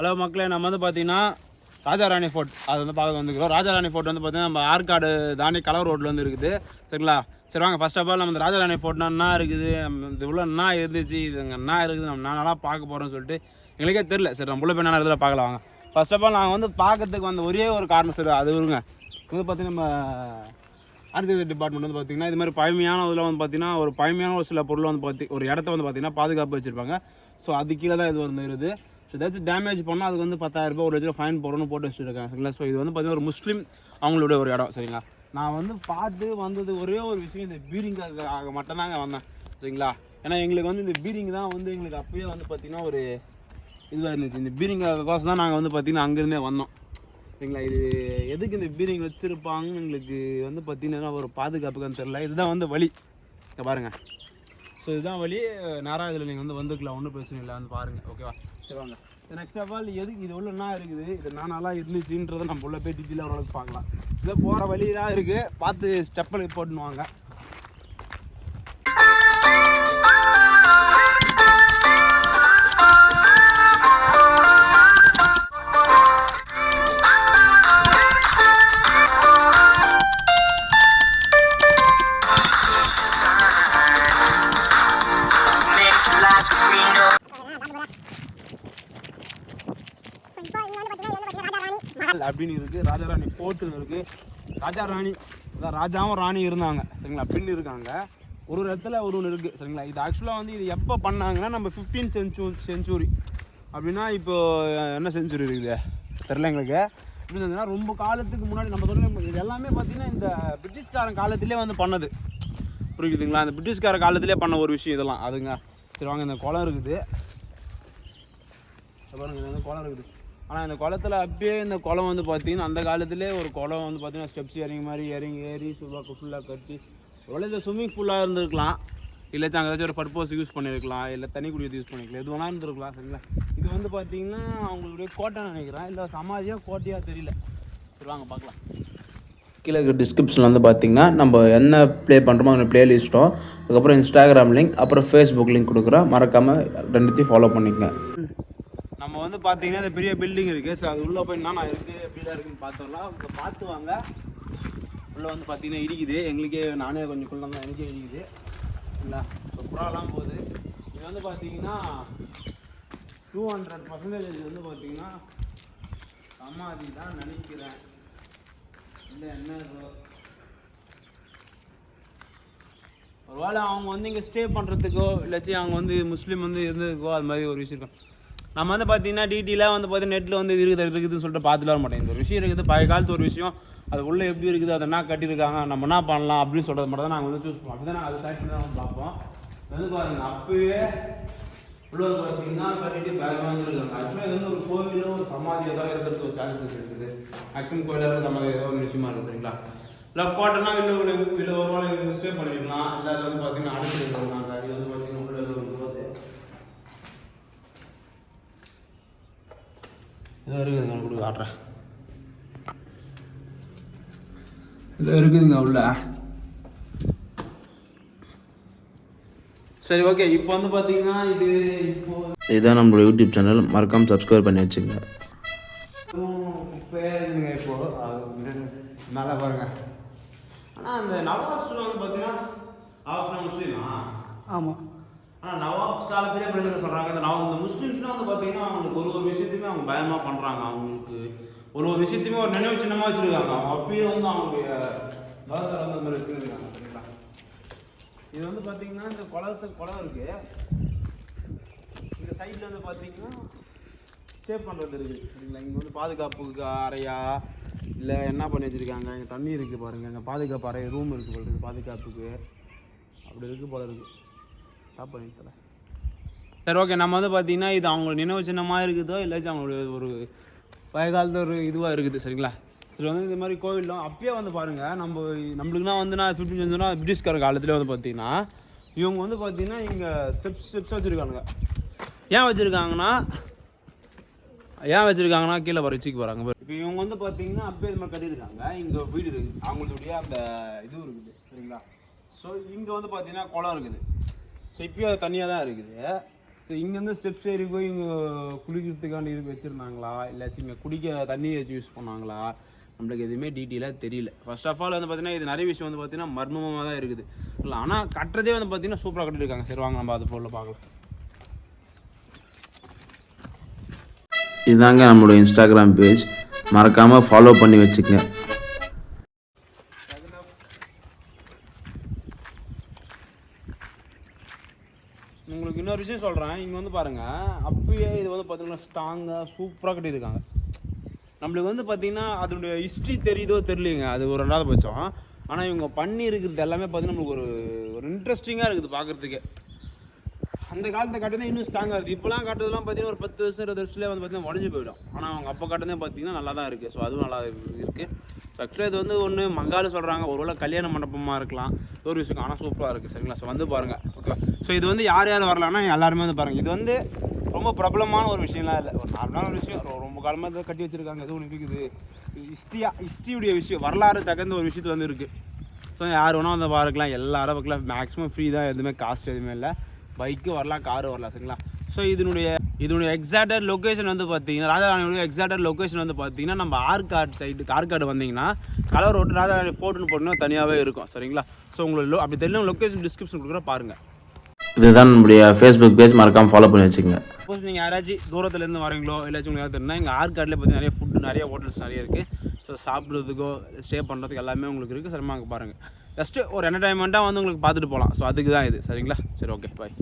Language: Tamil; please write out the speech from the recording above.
ஹலோ மக்களே நம்ம வந்து பார்த்தீங்கன்னா ராஜாராணி ஃபோர்ட் அது வந்து பார்க்க வந்துக்கிறோம் ராஜாராணி ஃபோர்ட் வந்து பார்த்தீங்கன்னா நம்ம ஆற்காடு தாண்டி கலர் ரோட்டில் வந்து இருக்குது. சரிங்களா? சரி வாங்க. ஃபர்ஸ்ட் ஆஃப் ஆல் நம்ம இந்த ராஜாராணி ஃபோர்ட்னா என்ன இருக்குது? நம்ம இது உள்ள என்ன இருந்துச்சு? இது என்ன இருக்குது? நம்ம நான் நல்லா பார்க்க போகிறோம்னு சொல்லிட்டு எங்களுக்கே தெரில சரி நம்ம உள்ள போய் என்ன இதில் பார்க்கலாம். வாங்க. ஃபர்ஸ்ட் ஆஃப் ஆல் நாங்கள் வந்து பார்க்கறதுக்கு வந்த ஒரே ஒரு காரணம் சார் அது வருங்க வந்து பார்த்தீங்கன்னா நம்ம ஆர்கிடெக்ட் டிபார்ட்மெண்ட் வந்து பார்த்திங்கன்னா இது மாதிரி பழமையான இதில் வந்து பார்த்தீங்கன்னா ஒரு பழமையான ஒரு சில பொருள் வந்து பார்த்தி ஒரு இடத்த வந்து பார்த்தீங்கன்னா பாதுகாப்பு வச்சுருப்பாங்க. ஸோ அது கீழே தான் இது வந்து இருக்குது. ஸோ ஏதாச்சும் டேமேஜ் பண்ணால் அதுக்கு வந்து பத்தாயிரம் ரூபாய் ஒரு லட்சம் ஃபைன் போடணும்னு போட்டு வச்சுருக்கேன் சரிங்களா? ஸோ இது வந்து பார்த்தீங்கன்னா ஒரு முஸ்லீம் அவங்களுடைய ஒரு இடம் சரிங்களா? நான் வந்து பார்த்து வந்தது ஒரே ஒரு விஷயம் இந்த பீடிங்காக மட்டும்தாங்க வந்தேன் சரிங்களா? ஏன்னா எங்களுக்கு வந்து இந்த பீரிங் தான் வந்து எங்களுக்கு அப்பயே வந்து பார்த்தீங்கன்னா ஒரு இதுவாக இருந்துச்சு. இந்த பீரிங்காக கோசம் தான் நாங்கள் வந்து பார்த்தீங்கன்னா அங்கேருந்தே வந்தோம் சரிங்களா? இது எதுக்கு இந்த பீரிங் வச்சுருப்பாங்கன்னு எங்களுக்கு வந்து பார்த்தீங்கன்னா ஒரு பாதுகாப்புக்கான தெரில இதுதான் வந்து வழி. இங்கே பாருங்கள் ஸோ இதுதான் வழி. நேராக இதில் நீங்கள் வந்து வந்துக்கலாம். ஒன்றும் பிரச்சனை இல்லை. வந்து பாருங்கள் ஓகேவா சரி வாங்க. நெக்ஸ்ட் ஆஃப் ஆல் எதுக்கு இது உள்ள என்ன இருக்குது? இது நான் நல்லா இருந்துச்சுன்றதை நம்ம உள்ள போய் டீட்டெயிலாக ஓரளவுக்கு பார்க்கலாம். இதை போகிற வழி தான் இருக்குது பார்த்து ஸ்டெப்பில் போட்டுன்னு வாங்க. அப்படின்னு இருக்குது ராஜாராணி போட்டுன்னு இருக்குது ராஜா ராணி அதான் ராஜாவும் ராணி இருந்தாங்க சரிங்களா? அப்படின்னு இருக்காங்க. ஒரு ஒரு இடத்துல ஒரு ஒன்று இருக்குது சரிங்களா? இது ஆக்சுவலாக வந்து இது எப்போ பண்ணாங்கன்னா நம்ம ஃபிஃப்டீன் சென்ச்சு செஞ்சுரி அப்படின்னா இப்போ என்ன செஞ்சுரி இருக்குது தெரில எங்களுக்கு. எப்படி இருந்ததுன்னா ரொம்ப காலத்துக்கு முன்னாடி நம்ம சொல்ல இது எல்லாமே பார்த்திங்கன்னா இந்த பிரிட்டிஷ்காரன் காலத்திலே வந்து பண்ணது. புரியுதுங்களா? அந்த பிரிட்டிஷ்கார காலத்திலே பண்ண ஒரு விஷயம் இதெல்லாம். அதுங்க சரி வாங்க இந்த குளம் இருக்குது. பாருங்க இந்த குளம் இருக்குது. ஆனால் இந்த குளத்துல அப்பயே இந்த குளம் வந்து பார்த்தீங்கன்னா அந்த காலத்திலே ஒரு குளம் வந்து பார்த்தீங்கன்னா ஸ்டெப்ஸ் இறங்கி மாதிரி இறங்கி ஏறி சும்மா ஃபுல்லாக கட்டி ஒருவேளை இந்த ஸ்விம்மிங் ஃபுல்லாக இருந்திருக்கலாம். இல்லை அங்கே ஏதாச்சும் ஒரு பர்பஸ் யூஸ் பண்ணியிருக்கலாம் இல்லை தண்ணி குடிக்கிறது யூஸ் பண்ணிக்கலாம். எது வேணா இருந்திருக்கலாம் சரிங்களா? இது வந்து பார்த்தீங்கன்னா அவங்களுடைய கோட்டைன்னு நினைக்கிறேன். இல்லை சமாதியாக கோட்டையாக தெரியல. சரி வாங்க பார்க்கலாம். கீழே இருக்க டிஸ்கிரிப்ஷனில் வந்து பார்த்தீங்கன்னா நம்ம என்ன ப்ளே பண்ணுறோமோ அந்த ப்ளேலிஸ்ட்டும் அதுக்கப்புறம் இன்ஸ்டாகிராம் லிங்க் அப்புறம் ஃபேஸ்புக் லிங்க் கொடுக்குறோம். மறக்காமல் ரெண்டுத்தையும் ஃபாலோ பண்ணிக்கங்க. நம்ம வந்து பார்த்தீங்கன்னா இந்த பெரிய பில்டிங் இருக்குது ஸோ அது உள்ளே போய் என்னென்ன இருக்குது எப்படிலாம் இருக்குன்னு பார்த்துடலாம் இப்போ பார்த்து வாங்க உள்ளே வந்து பார்த்தீங்கன்னா இடிக்குது. எங்களுக்கே நானே கொஞ்சம் குள்ளம் தான் எனக்கே இடிக்குது. இல்லை சூப்பராகலாம் போகுது. இது வந்து பார்த்தீங்கன்னா டூ ஹண்ட்ரட் பர்சன்டேஜ் வந்து பார்த்தீங்கன்னா சமாதி தான் நினைக்கிறேன். இல்லை என்ன ஒருவேளை அவங்க வந்து இங்கே ஸ்டே பண்ணுறதுக்கோ இல்லாச்சும் அவங்க வந்து முஸ்லீம் வந்து இருந்ததுக்கோ அது மாதிரி ஒரு விஷயம் இருக்கும் நம்ம வந்து பார்த்தீங்கன்னா டீட்டெயிலாக வந்து பார்த்தீங்கன்னா நெட்டில் வந்து இது இருக்குது இருக்குதுன்னு சொல்லிட்டு பார்த்துட்டு வர மாட்டேன் இந்த ஒரு விஷயம் இருக்குது பழைய காலத்து ஒரு விஷயம். அது உள்ளே எப்படி இருக்குது அதை என்ன கட்டியிருக்காங்க நம்ம என்ன பண்ணலாம் அப்படின்னு சொல்கிறது மட்டும் தான் நாங்கள் வந்து சூஸ் பண்ணுவோம் அப்படி தான் நாங்கள் அதை செலக்ட் பண்ணி தான் வந்து பார்ப்போம். வந்து பாருங்க அப்பயே உள்ளது பார்த்தீங்கன்னா கட்டிட்டு பேக் வந்துருக்காங்க ஆக்சுவலாக இது வந்து ஒரு கோவிலோ ஒரு சமாதி தான் இருக்கிறதுக்கு ஒரு சான்சஸ் இருக்குது மேக்ஸிமம் கோயிலாக சமாதி ஏதோ ஒரு விஷயமா இருக்குது சரிங்களா? இல்லை கோட்டைனா இல்லை ஒரு இல்லை ஒரு வேளை ஸ்டே பண்ணிக்கலாம். இல்லை அது வந்து பார்த்தீங்கன்னா அடைச்சி இருக்காங்க வந்து பார்த்தீங்கன்னா உள்ள ஏதோ ஒரு போகுது இதோ இருக்குதுங்க நான் கொடுக்க காட்டுறேன் இதோ இருக்குதுங்க உள்ள. சரி ஓகே இப்போ வந்து பார்த்தீங்கன்னா இது இப்போ இதுதான் நம்மளோட யூடியூப் சேனல் மறக்காமல் சப்ஸ்கிரைப் பண்ணி வச்சுங்க குப்பையாக இருக்குதுங்க இப்போ. அது நல்லா பாருங்க. ஆனால் அந்த நவாப்ஸ்ல வந்து பார்த்தீங்கன்னா நவாப்ஸ்னா முஸ்லீமா? ஆமாம் ஆனால் நவாப்ஸ் காலத்திலே அப்படி சொல்கிறாங்க இந்த நவ இந்த முஸ்லீம்ஸ்லாம் வந்து பார்த்தீங்கன்னா அவங்களுக்கு ஒரு ஒரு விஷயத்தையுமே அவங்க பயமாக பண்ணுறாங்க அவங்களுக்கு ஒரு ஒரு விஷயத்தையுமே ஒரு நினைவு சின்னமாக வச்சுருக்காங்க. அவங்க அப்பயே வந்து அவங்களுடைய மதத்தில் வந்து அந்த மாதிரி வச்சுருக்காங்க சரிங்களா? இது வந்து பார்த்தீங்கன்னா இந்த குளத்துக்கு குளம் இருக்கு. இந்த சைடில் வந்து பார்த்தீங்கன்னா ஸ்டே பண்ணுறது இருக்குது சரிங்களா? இங்கே வந்து பாதுகாப்புக்கு அறையா இல்லை என்ன பண்ணி வச்சுருக்காங்க? இங்கே தண்ணி இருக்குது பாருங்கள் இங்கே பாதுகாப்பு அறை ரூம் இருக்குது போல இருக்குது பாதுகாப்புக்கு. அப்படி இருக்குது போல இருக்குது ஸ்டாப் பண்ணி தரேன் சரி ஓகே நம்ம வந்து பார்த்தீங்கன்னா இது அவங்களோட நினைவு சின்னமாக இருக்குதோ இல்லாச்சும் அவங்களுடைய ஒரு பழைய காலத்து ஒரு இதுவாக இருக்குது சரிங்களா? சரி வந்து இந்த மாதிரி கோவிலும் அப்பயே வந்து பாருங்கள் நம்ம நம்மளுக்குனா வந்து நான் ஃபிஃப்டின் செஞ்சுனா பிரிட்டிஷ்கார காலத்துலேயே வந்து பார்த்தீங்கன்னா இவங்க வந்து பார்த்தீங்கன்னா இங்கே ஸ்டெப்ஸ் ஸ்டெப்ஸ் வச்சுருக்கானுங்க. ஏன் வச்சுருக்காங்கன்னா ஏன் வச்சுருக்காங்கன்னா கீழே வர வச்சுக்கு போகிறாங்க இப்போ இவங்க வந்து பார்த்தீங்கன்னா அப்பயே இது மாதிரி கட்டியிருக்காங்க. இங்கே வீடு இருக்குது. அவங்களுடைய அந்த இது இருக்குது சரிங்களா? ஸோ இங்கே வந்து பார்த்தீங்கன்னா குளம் இருக்குது. ஸோ இப்போயும் அது தனியாக தான் இருக்குது. ஸோ இங்கேருந்து ஸ்டெப்ஸ் ஏறி போய் இங்கே குளிக்கிறதுக்காண்டி இருக்கு வச்சுருந்தாங்களா? இல்லாச்சும் இங்கே குடிக்க தண்ணி ஏதாச்சும் யூஸ் பண்ணாங்களா? நம்மளுக்கு எதுவுமே டீட்டெயிலாக தெரியல. ஃபர்ஸ்ட் ஆஃப் ஆல் வந்து பார்த்தீங்கன்னா இது நிறைய விஷயம் வந்து பார்த்தீங்கன்னா மர்மமாக தான் இருக்குது. இல்லை ஆனால் கட்டுறதே வந்து பார்த்தீங்கன்னா சூப்பராக கட்டியிருக்காங்க சரி வாங்க நம்ம அது போல பார்க்கலாம். இதாங்க நம்மளோட இன்ஸ்டாகிராம் பேஜ் மறக்காமல் ஃபாலோ பண்ணி வச்சுக்கங்க உங்களுக்கு இன்னொரு விஷயம் சொல்கிறேன் இங்கே வந்து பாருங்கள் அப்பயே இது வந்து பார்த்தீங்கன்னா ஸ்ட்ராங்காக சூப்பராக கட்டியிருக்காங்க. நம்மளுக்கு வந்து பார்த்தீங்கன்னா அதனுடைய ஹிஸ்ட்ரி தெரியுதோ தெரியலைங்க அது ஒரு ரெண்டாவது பட்சம். ஆனால் இவங்க பண்ணி இருக்கிறது எல்லாமே பார்த்தீங்கன்னா நம்மளுக்கு ஒரு ஒரு இன்ட்ரெஸ்டிங்காக இருக்குது பார்க்குறதுக்கு அந்த காலத்தை காட்டுதான் இன்னும் ஸ்ட்ராங்காக இருக்குது. இப்போலாம் காட்டுறதுலாம் பார்த்தீங்கன்னா ஒரு பத்து வருஷம் இருபது வருஷத்துலேயே வந்து பார்த்தீங்கன்னா உடஞ்சி போயிடும். ஆனால் அவங்க அப்போ காட்டுறதே பார்த்தீங்கன்னா நல்லா தான் இருக்குது ஸோ அதுவும் நல்லா இருக்குது ஆக்சுவலாக இது வந்து ஒன்று மங்காலு சொல்கிறாங்க ஒரு வேளை கல்யாண மண்டபமாக இருக்கலாம். ஒரு விஷயம் ஆனால் சூப்பராக இருக்குது சரிங்களா? ஸோ வந்து பாருங்கள் ஓகே ஸோ இது வந்து யார் யார் வரலாம்னா எல்லாருமே வந்து பாருங்கள் இது வந்து ரொம்ப பிரபலமான ஒரு விஷயம்லாம் இல்லை. ஒரு நார்மலான ஒரு விஷயம். ரொம்ப காலமாக இதை கட்டி வச்சிருக்காங்க. எதுவும் ஒன்று இருக்குது ஹிஸ்ட்ரியா ஹிஸ்ட்ரியுடைய விஷயம் வரலாறு தகுந்த ஒரு விஷயத்தில் வந்து இருக்குது ஸோ யார் வேணால் வந்து பார்க்கலாம். எல்லாரும் பார்க்கலாம். மேக்ஸிமம் ஃப்ரீ தான். எதுவுமே காஸ்ட் எதுவுமே இல்லை. பைக்கு வரலாம். காரு வரலாம். சரிங்களா? ஸோ இதனுடைய இதனுடைய எக்ஸாக்டட் லொக்கேஷன் வந்து பார்த்தீங்கன்னா ராஜாராணியோட எக்ஸாக்டட் லொக்கேஷன் வந்து பார்த்தீங்கன்னா நம்ம ஆர்காட் சைடு ஆர்காடு வந்தீங்கன்னா கலர் ரோட்டு ராஜாராணி ஃபோர்ட்டுன்னு போட்டோன்னா தனியாகவே இருக்கும் சரிங்களா? ஸோ உங்களுக்கு lo- அப்படி தெரியல லொக்கேஷன் டிஸ்கிரிப்ஷன் கொடுக்குற பாருங்கள் இதுதான் நம்மளுடைய ஃபேஸ்புக் பேஜ் மறக்காமல் ஃபாலோ பண்ணி வச்சுக்கங்க. சப்போஸ் நீங்கள் யாராச்சும் தூரத்துலேருந்து வரீங்களோ இல்லாச்சும் உங்களுக்கு தெரியும்னா எங்கள் ஆர்காட்லேயே பார்த்தீங்கன்னா நிறைய ஃபுட்டு நிறைய ஹோட்டல்ஸ் நிறைய இருக்குது ஸோ சாப்பிட்றதுக்கோ ஸ்டே பண்ணுறதுக்கு எல்லாமே உங்களுக்கு இருக்குது சரிமா அங்கே பாருங்கள் ஜஸ்ட்டு ஒரு என்டர்டைன்மெண்ட்டாக வந்து உங்களுக்கு பார்த்துட்டு போகலாம். ஸோ அதுக்கு தான் இது. சரிங்களா? சரி ஓகே பாய்